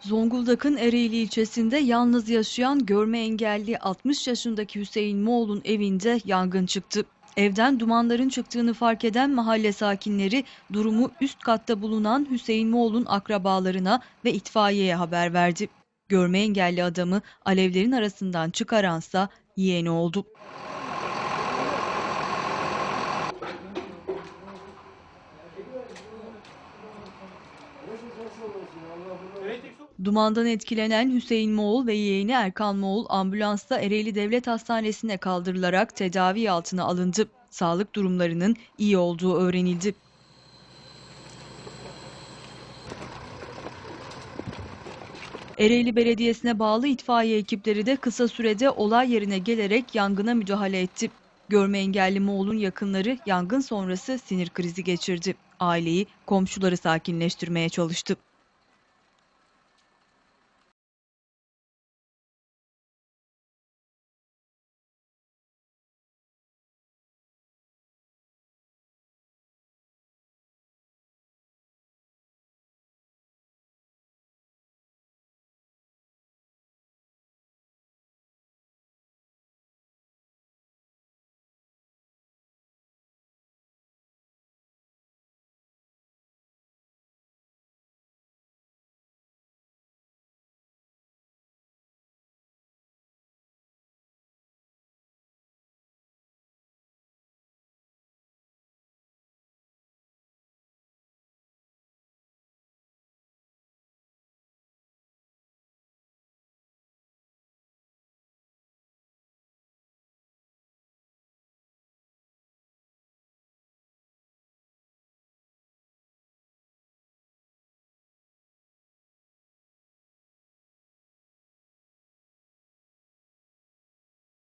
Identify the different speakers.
Speaker 1: Zonguldak'ın Ereğli ilçesinde yalnız yaşayan görme engelli 60 yaşındaki Hüseyin Moğol'un evinde yangın çıktı. Evden dumanların çıktığını fark eden mahalle sakinleri durumu üst katta bulunan Hüseyin Moğol'un akrabalarına ve itfaiyeye haber verdi. Görme engelli adamı alevlerin arasından çıkaransa yeğeni oldu. Dumandan etkilenen Hüseyin Moğol ve yeğeni Erkan Moğol ambulansla Ereğli Devlet Hastanesi'ne kaldırılarak tedavi altına alındı. Sağlık durumlarının iyi olduğu öğrenildi. Ereğli Belediyesi'ne bağlı itfaiye ekipleri de kısa sürede olay yerine gelerek yangına müdahale etti. Görme engelli Moğol'un yakınları yangın sonrası sinir krizi geçirdi. Aileyi, komşuları sakinleştirmeye çalıştı.